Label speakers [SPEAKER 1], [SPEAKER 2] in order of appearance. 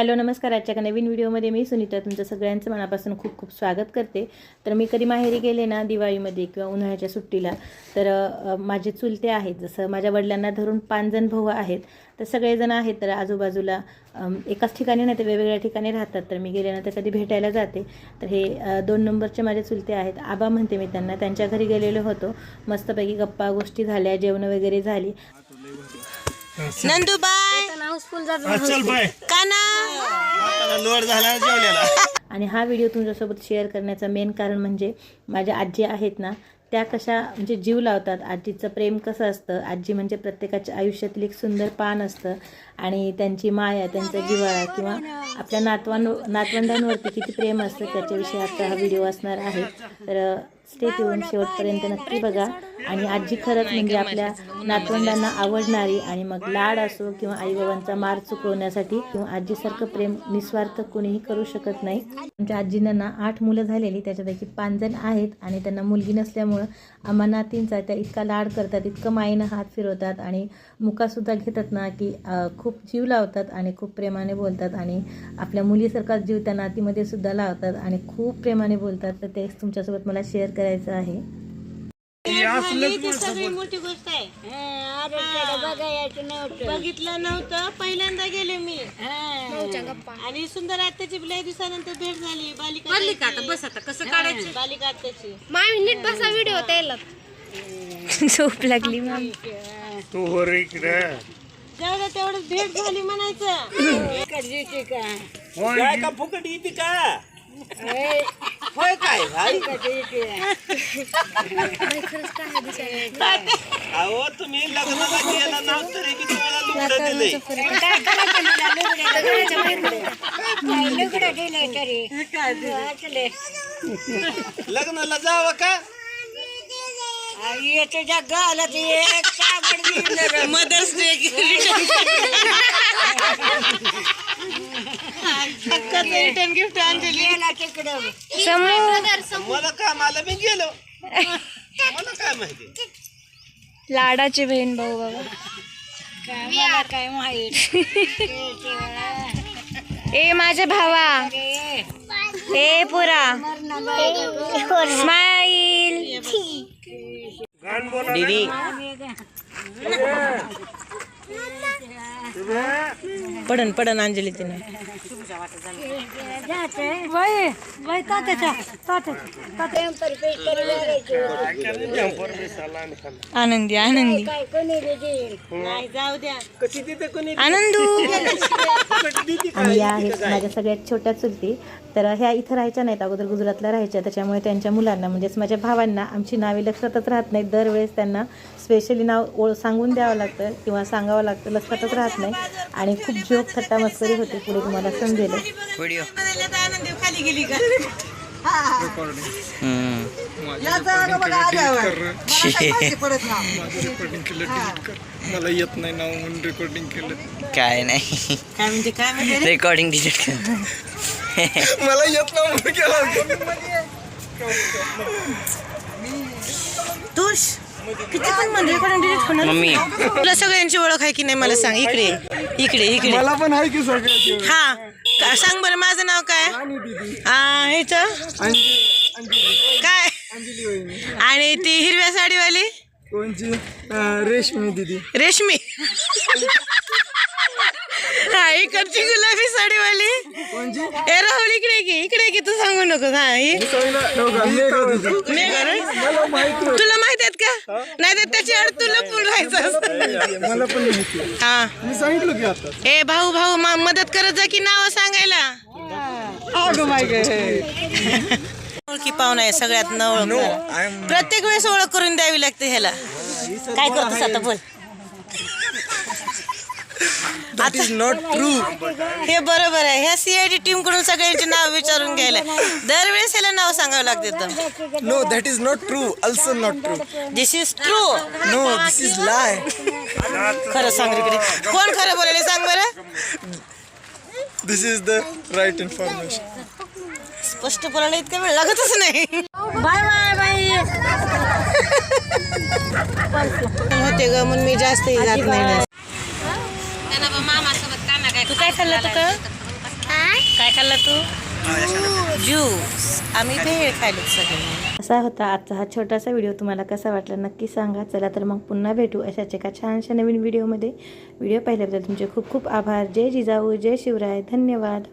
[SPEAKER 1] Hello नमस्कार. आजच्या एका नवीन व्हिडिओमध्ये मी सुनीता. तुमचं सगळ्यांचं मनापासून खूप खूप स्वागत करते. तर मी कधी माहेरी गेले ना दिवाळीमध्ये किंवा उन्हाळ्याच्या सुट्टीला तर माझे चुलते आहेत. जसं माझ्या वडिलांना धरून पाच जण भाऊ आहेत तर सगळेजण आहेत. तर आजूबाजूला एकाच ठिकाणी नाही तर वेगवेगळ्या ठिकाणी राहतात. तर मी गेले ना तर कधी भेटायला जाते. तर हे दोन नंबरचे माझे चुलते आहेत. आबा म्हणते मी त्यांना त्यांच्या घरी गेलेलो होतो. मस्तपैकी गप्पा गोष्टी झाल्या जेवण वगैरे झाली.
[SPEAKER 2] नंदुबाई!
[SPEAKER 3] लोड झाला जेवलेला.
[SPEAKER 1] आणि हा व्हिडिओ तुमच्यासोबत शेअर करण्याचं मेन कारण म्हणजे माझ्या आजी आहेत ना त्या कशा म्हणजे जीव लावतात. आजीचं प्रेम कसं असतं? आजी म्हणजे प्रत्येकाच्या आयुष्यातील एक सुंदर पान असतं. आणि त्यांची माया त्यांचा जिव्हाळा किंवा आपल्या नातवां नातवंडांवरती किती प्रेम असतं त्याच्याविषयी आता हा व्हिडिओ असणार आहे. तर स्टे येऊन शेवटपर्यंत नक्की बघा. आणि आजी खरंच म्हणजे आपल्या नातवंडांना आवडणारी आणि मग लाड असो किंवा आईबाबांचा मार चुकवण्यासाठी किंवा आजीसारखं प्रेम निस्वार्थ कोणीही करू शकत नाही. आमच्या आजींना ना आठ मुलं झालेली त्याच्यापैकी पाच जण आहेत आणि त्यांना मुलगी नसल्यामुळं आम्हा नातींचा त्या इतका लाड करतात इतकं मायेनं हात फिरवतात आणि मुकासुद्धा घेतात ना की खूप जीव लावतात आणि खूप प्रेमाने बोलतात आणि आपल्या मुलीसारखाच जीव त्या नातीमध्ये सुद्धा लावतात आणि खूप प्रेमाने बोलतात. तर तेच तुमच्यासोबत मला शेअर करायचं आहे.
[SPEAKER 2] सगळी मोठी गोष्ट आहे. बघितलं नव्हतं पहिल्यांदा गेले मी. आणि सुंदर आत्याची लय दिवसानंतर भेट झाली बालिका बालिका आता? बस आता कसं काढायची? बालिका आत्याची.
[SPEAKER 4] मामी नीट बसा व्हिडिओ त्याला
[SPEAKER 1] झोप लागली
[SPEAKER 3] तू इकडे.
[SPEAKER 2] जेवढं तेवढं भेट झाली म्हणायचं.
[SPEAKER 3] काय? का फुकट येते का? होय काय अहो तुम्ही लग्नाला गेला ना तरी मी तुम्हाला लुगडं दिले लग्नाला जावं का?
[SPEAKER 2] Mother's Day return gift Anjali
[SPEAKER 3] मला कामाला मी गेलो. मला काय माहिती?
[SPEAKER 4] लाडाची बहीण भाऊ बाबा ए माझ्या भावा. ए पुरा. स्माईल.
[SPEAKER 3] दीदी.
[SPEAKER 2] पडन पडन अंजली तिने.
[SPEAKER 4] आनंदी आनंदी.
[SPEAKER 2] नाही जाऊ द्या
[SPEAKER 3] कशी तिथे कोणी
[SPEAKER 4] आनंदू.
[SPEAKER 1] आणि या आहेत माझ्या सगळ्यात छोट्या चुलती तर ह्या इथं राहायच्या नाहीत अगोदर गुजरातला राहायच्या त्याच्यामुळे त्यांच्या मुलांना म्हणजेच माझ्या भावांना आमची नावे लक्षातच राहत नाहीत. दरवेळेस त्यांना स्पेशली नाव ओळ सांगून द्यावं लागतं किंवा सांगावं लागतं लक्षातच राहत नाही. आणि खूप जोक थट्टा मस्करी होते पुढे तुम्हाला समजेल.
[SPEAKER 5] मला येत नाही नाव म्हणून रेकॉर्डिंग केलं.
[SPEAKER 6] काय नाही.
[SPEAKER 2] काय म्हणजे काय म्हणजे?
[SPEAKER 6] रेकॉर्डिंग डिलीट कर.
[SPEAKER 5] मला येत नाही म्हणून केलं
[SPEAKER 2] तुष किती पण म्हणजे डिलीट होणार.
[SPEAKER 6] मम्मी.
[SPEAKER 2] तुला सगळ्यांची ओळख आहे की नाही मला सांग. इकडे. इकडे इकडे.
[SPEAKER 5] मला पण आहे की सगळ्याची
[SPEAKER 2] हा. का- सांग बरं माझं नाव काय? हा काय? आणि ती हिरव्या साडीवाली?
[SPEAKER 5] कोणची? रेशमी दिदी.
[SPEAKER 2] रेशमी. हा इकडची गुलाबी साडीवाली. ए राहुल इकडे की इकडे की तू सांगू नको हा ही. तुला माहीत आहेत का नाही तर त्याची अड तुला पण राहायचं असतं.
[SPEAKER 5] मला पण माहिती आहे.
[SPEAKER 2] हा.
[SPEAKER 5] मी सांगितलं की आता
[SPEAKER 2] ए भाऊ भाऊ मा- मदत करत जा की नाव सांगायला. ओळखी पाहुणा आहे सगळ्यात न ओळख प्रत्येक वेळेस ओळख करून द्यावी लागते ह्याला. काय करतोस आता बोल.
[SPEAKER 5] दॅट इज नॉट ट्रू
[SPEAKER 2] हे बरोबर आहे. ह्या सीआयडी टीमकडून सगळ्यांचे नाव विचारून घ्यायला. दरवेळेस ह्याला नाव सांगावं लागते
[SPEAKER 5] no that is not true also not true
[SPEAKER 2] this is true
[SPEAKER 5] no this is lie
[SPEAKER 2] खरं सांग इकडे. कोण खरं बोलायला सांग बरं?
[SPEAKER 5] This is the right information
[SPEAKER 2] स्पष्ट बोलायला इतका वेळ लागतच नाही. Bye bye bye. होते ग म्हणून मी जास्त जात नाही. तू काय खाल्लं काय? खाल्लं तू? ज्यूस. आम्ही भेळ खाल्लो सगळे.
[SPEAKER 1] असा होता आजचा हा छोटासा व्हिडिओ. तुम्हाला कसा वाटला नक्की सांगा. चला तर मग पुन्हा भेटू अशाच एका छानशा नवीन व्हिडिओमध्ये. व्हिडिओ पाहिल्याबद्दल तुमचे खूप खूप आभार. जय जिजाऊ जय शिवराय. धन्यवाद.